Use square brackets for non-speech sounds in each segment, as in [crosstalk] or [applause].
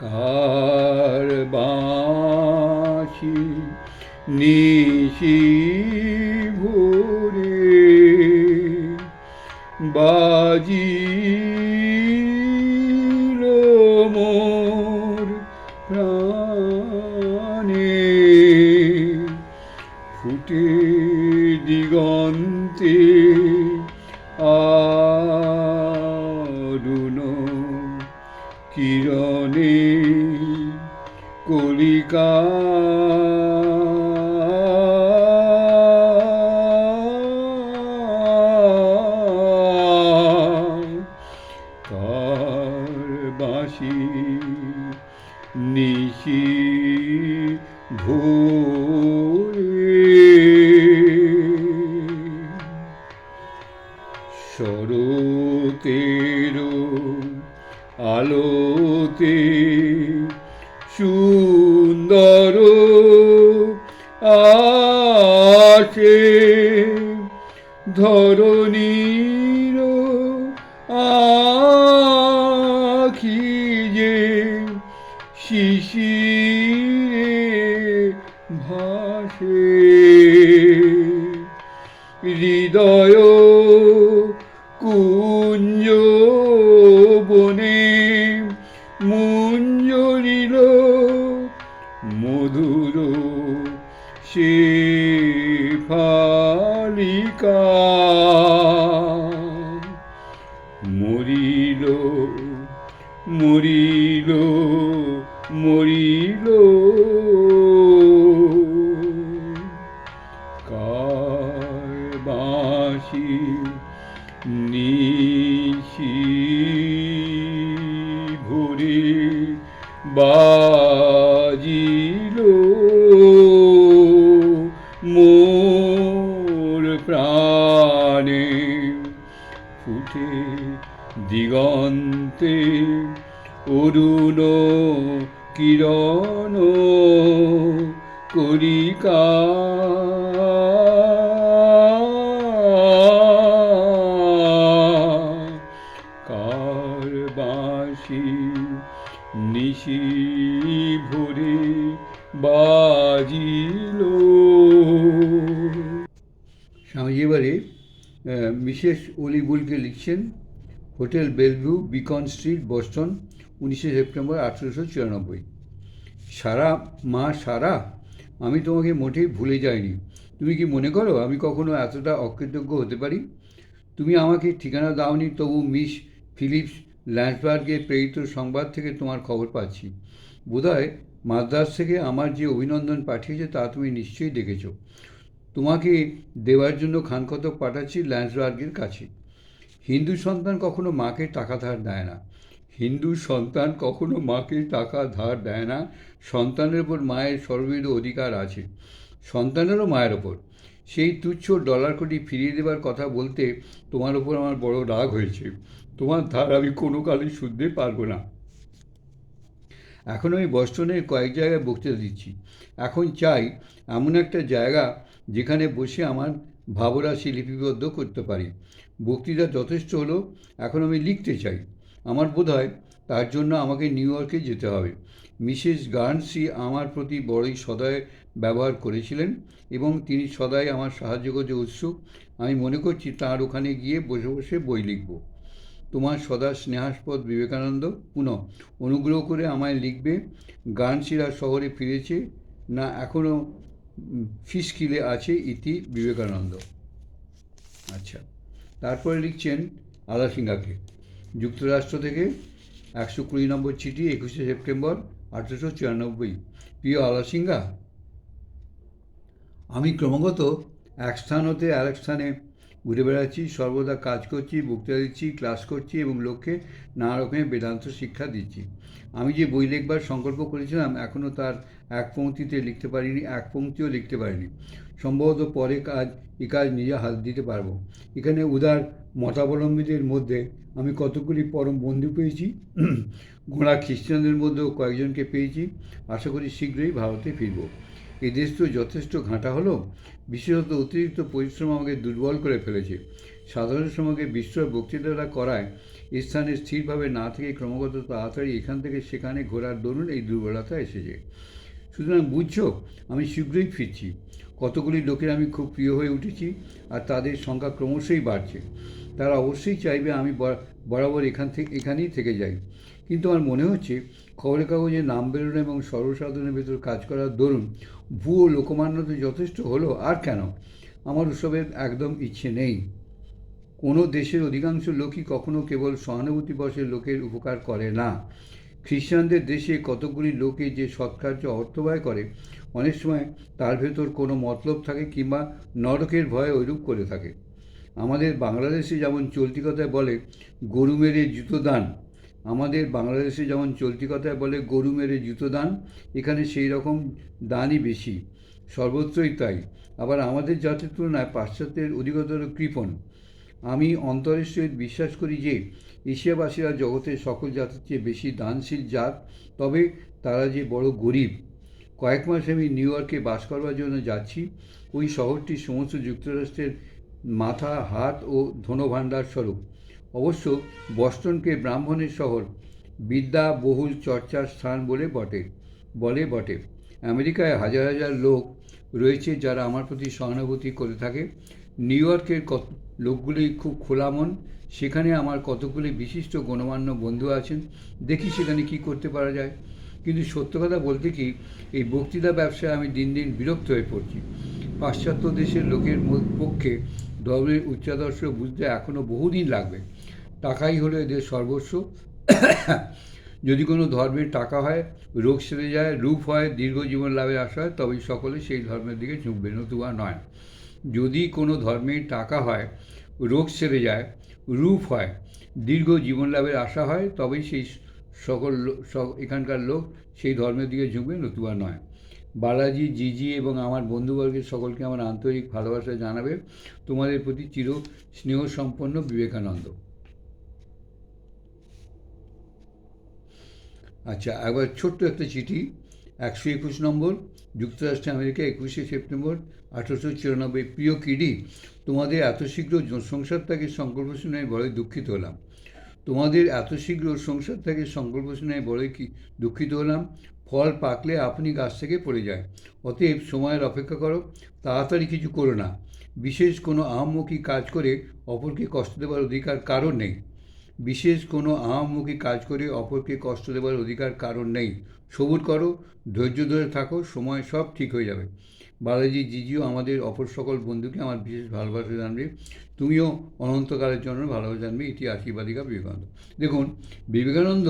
কার বাঁশি নিশি ভোরে বাজিল মোর প্রাণে। ফুটে দিগন্তে শরতের আলোতে সুন্দর আছে ধরণীর আখি যে শিশিরে ভাসে হৃদয় মধুর সে ফালিকা প্রাণে ফুটে দিগন্তে অরুণ কিরণ করিকা। কার নিশি ভরে বাজিল মিসেস অলিবুলকে লিখছেন Hotel Bellevue, Beacon Street, Boston, উনিশে সেপ্টেম্বর আঠেরোশো চুরানব্বই। সারা, মা সারা, আমি তোমাকে মোটেই ভুলে যাইনি। তুমি কি মনে করো আমি কখনো এতটা অকৃতজ্ঞ হতে পারি? তুমি আমাকে ঠিকানা দাওনি, তবু মিস ফিলিপস ল্যান্সবার্গে প্রেরিত সংবাদ থেকে তোমার খবর পাচ্ছি। বোধহয় মাদ্রাস থেকে আমার যে অভিনন্দন পাঠিয়েছে তা তুমি নিশ্চয়ই দেখেছ। তোমাকে দেওয়ার জন্য খানকতক পাঠাচ্ছি ল্যান্সবার্গের কাছে। হিন্দু সন্তান কখনো মাকে টাকা ধার দেয় না। হিন্দু সন্তান কখনো মাকে টাকা ধার দেয় না। সন্তানের ওপর মায়ের সর্ববিধ অধিকার আছে। সন্তানেরও মায়ের ওপর সেই তুচ্ছ ডলার কোটি ফিরিয়ে দেবার কথা বলতে তোমার ওপর আমার বড় রাগ হয়েছে। তোমার ধার আমি কোনো কালেই শুনতে পারব না। এখন আমি বস্টনের কয়েক জায়গায় বক্তৃতা দিচ্ছি। এখন চাই এমন একটা জায়গা যেখানে বসে আমার ভাবরাশি লিপিবদ্ধ করতে পারি। বক্তৃতা যথেষ্ট হলো, এখন আমি লিখতে চাই। আমার বোধ হয় তার জন্য আমাকে নিউ ইয়র্কে যেতে হবে। মিসেস গার্নসি আমার প্রতি বড়ই সদয় ব্যবহার করেছিলেন এবং তিনি সদাই আমার সাহায্য করতে উৎসুক আমি মনে করছি তার ওখানে গিয়ে বসে বসে বই লিখব। তোমার সদা স্নেহাস্পদ বিবেকানন্দ, পুনঃ অনুগ্রহ করে আমায় লিখবে গানসিরা শহরে ফিরেছে, না এখনও ফিসকিলে আছে ইতি বিবেকানন্দ। আচ্ছা তারপরে লিখছেন আলাসিঙ্গাকে যুক্তরাষ্ট্র থেকে একশো কুড়ি নম্বর চিঠি, একুশে সেপ্টেম্বর আঠেরোশো চুরানব্বই। প্রিয় আলাসিঙ্গা আমি ক্রমাগত এক স্থান হতে আরেক স্থানে ঘুরে বেড়াচ্ছি, সর্বদা কাজ করছি, বক্তৃতা দিচ্ছি, ক্লাস করছি এবং লোককে নানা রকমের বেদান্ত শিক্ষা দিচ্ছি। আমি যে বই লিখবার সংকল্প করেছিলাম এখনও তার এক পংক্তিতে লিখতে পারিনি, এক পংক্তিও লিখতে পারিনি। সম্ভবত পরে কাজ, এ কাজ নিজে হাত দিতে পারব। এখানে উদার মতাবলম্বীদের মধ্যে আমি কতগুলি পরম বন্ধু পেয়েছি, [clears throat] গোড়া খ্রিস্টানদের মধ্যেও কয়েকজনকে পেয়েছি। আশা করি শীঘ্রই ভারতে ফিরব। এই দেশ তো যথেষ্ট ঘাঁটা হলো, বিশেষত অতিরিক্ত পরিশ্রম আমাকে দুর্বল করে ফেলেছে। সাধারণ সমাজে বিশ্বর বক্তৃতাটা করায় স্থানে স্থিরভাবে না থেকে ক্রমাগত তাড়াতাড়ি এখান থেকে সেখানে ঘোরার দরুন এই দুর্বলতা এসেছে। সুতরাং বুঝছ, আমি শীঘ্রই ফিরছি। কতগুলি লোকের আমি খুব প্রিয় হয়ে উঠেছি আর তাদের সংখ্যা ক্রমশই বাড়ছে। তারা অবশ্যই চাইবে আমি বরা- বরাবর এখান থেকে এখানেই থেকে যাই। কিন্তু আমার মনে হচ্ছে, খবরের কাগজে নাম বেরোনো এবং সর্বসাধারণের ভেতর কাজ করার দরুন ভুয়ো লোকমান্য তো যথেষ্ট হলো, আর কেন? আমার ওসবের একদম ইচ্ছে নেই। কোনো দেশের অধিকাংশ লোকই কখনো কেবল সহানুভূতি সহানুভূতিবশের লোকের উপকার করে না। খ্রিস্টানদের দেশে কতগুলি লোকে যে সৎকার্য অর্থ ব্যয় করে, অনেক সময় তার ভেতর কোনো মতলব থাকে কিংবা নরকের ভয়ে ঐরূপ করে থাকে। আমাদের বাংলাদেশে যেমন চলতি কথায় বলে, গরু মেরে জুতো দান। আমাদের বাংলাদেশে যেমন চলতি কথায় বলে, গরু মেরে জুতো দান। এখানে সেই রকম দানই বেশি। সর্বত্রই তাই। আবার আমাদের জাতির তুলনায় পাশ্চাত্যের অধিকতর কৃপণ। আমি অন্তরের সহিত বিশ্বাস করি যে এশিয়াবাসীরা জগতের সকল জাতির চেয়ে বেশি দানশীল জাত, তবে তারা যে বড় গরিব। কয়েক মাস আমি নিউ ইয়র্কে বাস করবার জন্য যাচ্ছি। ওই শহরটি সমস্ত যুক্তরাষ্ট্রের মাথা, হাত ও ধনভাণ্ডার স্বরূপ। অবশ্য বস্টনকে ব্রাহ্মণের শহর বিদ্যা বহুল চর্চার স্থান বলে বটে বলে বটে। আমেরিকায় হাজার হাজার লোক রয়েছে যারা আমার প্রতি সহানুভূতি করে থাকে। নিউ ইয়র্কের কত লোকগুলি খুব খোলা মন। সেখানে আমার কতগুলি বিশিষ্ট গণমান্য বন্ধু আছেন। দেখি সেখানে কি করতে পারা যায়। কিন্তু সত্য কথা বলতে কি, এই বক্তৃতা ব্যবসায় আমি দিন দিন বিরক্ত হয়ে পড়ছি। পাশ্চাত্য দেশের লোকের পক্ষে ধর্মের উচ্চাদর্শ বুঝতে এখনও বহুদিন লাগবে। টাকাই হলো এদের সর্বস্ব। যদি কোনো ধর্মের টাকা হয়, রোগ সেরে যায়, রূপ হয়, দীর্ঘ জীবন লাভের আশা হয়, তবেই সকলে সেই ধর্মের দিকে ঝুঁকবে নতুবা নয়, যদি কোনো ধর্মের টাকা হয়, রোগ সেরে যায়, রূপ হয়, দীর্ঘ জীবন লাভের আশা হয়, তবেই সেই সকল এখানকার লোক সেই ধর্মের দিকে ঝুঁকবে নতুবা নয়। বালাজি, জিজি এবং আমার বন্ধুবর্গের সকলকে আমার আন্তরিক ভালোবাসা জানাবে। তোমাদের প্রতি চির স্নেহ সম্পন্ন বিবেকানন্দ। আচ্ছা একবার ছোট্ট একটা চিঠি, একশো একুশ নম্বর, যুক্তরাষ্ট্র, আমেরিকা, একুশে সেপ্টেম্বর, আঠারোশো চুরানব্বই। প্রিয় কিডি, তোমাদের এত শীঘ্র সংসার থেকে সংকল্প শুনে আমি বড়ই দুঃখিত হলাম। তোমাদের এত শীঘ্র সংসার থেকে সংকল্প শুনে আমি বড়ই কি দুঃখিত হলাম। ফল পাকলে আপনি গাছ থেকে পড়ে যায়। অতএব সময়ের অপেক্ষা করো, তাড়াতাড়ি কিছু করো না। বিশেষ কোনো আহাম্মুখী কাজ করে অপরকে কষ্ট দেওয়ার অধিকার কারণ নেই। বিশেষ কোনো আহাম্মুখী কাজ করে অপরকে কষ্ট দেওয়ার অধিকার কারণ নেই। সবুর করো, ধৈর্য ধরে থাকো, সময় সব ঠিক হয়ে যাবে। বালাজি জিজিও আমাদের অপর সকল বন্ধুকে আমার বিশেষ ভালোবাসা জানবে। তুমিও অনন্তকালের জন্য ভালোবাসা জানবে, এটি আশীর্বাদিকা বিবেকানন্দ। দেখুন, বিবেকানন্দ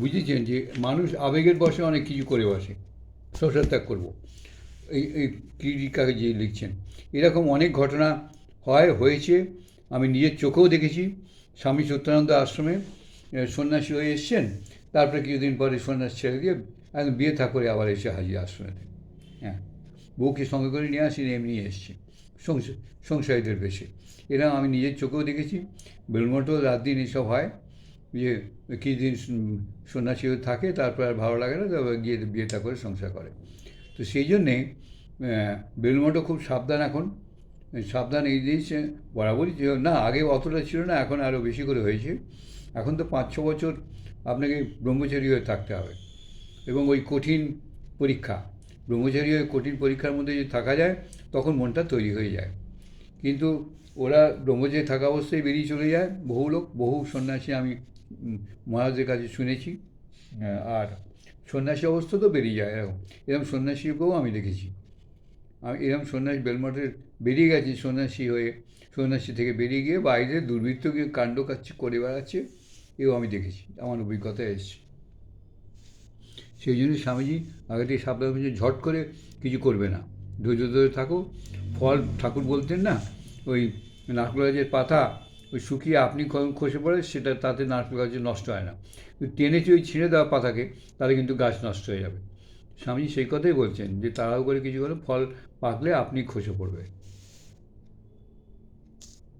বুঝেছেন যে মানুষ আবেগের বসে অনেক কিছু করে বসে। সংসার ত্যাগ করব। এই এই কীরিকাকে যে লিখছেন, এরকম অনেক ঘটনা হয়, হয়েছে। আমি নিজের চোখেও দেখেছি। স্বামী সত্যানন্দ আশ্রমে সন্ন্যাসী হয়ে এসছেন। তারপরে কিছুদিন পরে সন্ন্যাস ছেড়ে দিয়ে একদম বিয়ে থা করে আবার এসে হাজির আশ্রমেতে হ্যাঁ বউকে সঙ্গে করে নিয়ে আসেনি, এমনি এসছে। সংসার সংসারীদের বেশে। এরা আমি নিজের চোখেও দেখেছি। বেলমঠও রাত দিন এসব হয়। যে কিছুদিন সন- সন্ন্যাসী থাকে, তারপর আর ভালো লাগে না, তারপর গিয়ে বিয়ে থা করে সংসার করে। তো সেই জন্যে বেলমঠও খুব সাবধান এখন। সাবধান এই দিয়েছে বরাবরই ছিল। না, আগে অতটা ছিল না, এখন আরও বেশি করে হয়েছে। এখন তো পাঁচ, ছ বছর আপনাকে ব্রহ্মচারী হয়ে থাকতে হবে। এবং ওই কঠিন পরীক্ষা, ব্রহ্মচারী হয়ে কঠিন পরীক্ষার মধ্যে যদি থাকা যায়, তখন মনটা তৈরি হয়ে যায়। কিন্তু ওরা ব্রহ্মচারী থাকা অবস্থায় বেরিয়ে চলে যায়, বহু লোক, বহু সন্ন্যাসী আমি মহারাজের কাছে শুনেছি। আর সন্ন্যাসী অবস্থা তো বেরিয়ে যায়, এরকম। এরকম সন্ন্যাসীকেও আমি দেখেছি। আমি এরকম সন্ন্যাসী বেলমঠের বেরিয়ে গেছি, সন্ন্যাসী হয়ে, সন্ন্যাসী থেকে বেরিয়ে গিয়ে বাইরে দুর্বৃত্ত গিয়ে কাণ্ড কাচ্ছে করে বেড়াচ্ছে, এও আমি দেখেছি, আমার অভিজ্ঞতা এসছে। সেই জন্য স্বামীজি আগে থেকে সাবধান ঝট করে কিছু করবে না, ধৈর্য ধরে থাকো। ফল ঠাকুর বলতেন না, ওই নারকেল গাছের পাতা, ওই শুকিয়ে আপনি খসে পড়ে সেটা তাতে নারকেল গাছ নষ্ট হয় না। টেনে ওই ছিঁড়ে দেওয়া পাতাকে তাহলে কিন্তু গাছ নষ্ট হয়ে যাবে। স্বামীজি সেই কথাই বলছেন যে তাড়াহুড়ো করে কিছু করে, ফল পাকলে আপনি খসে পড়বে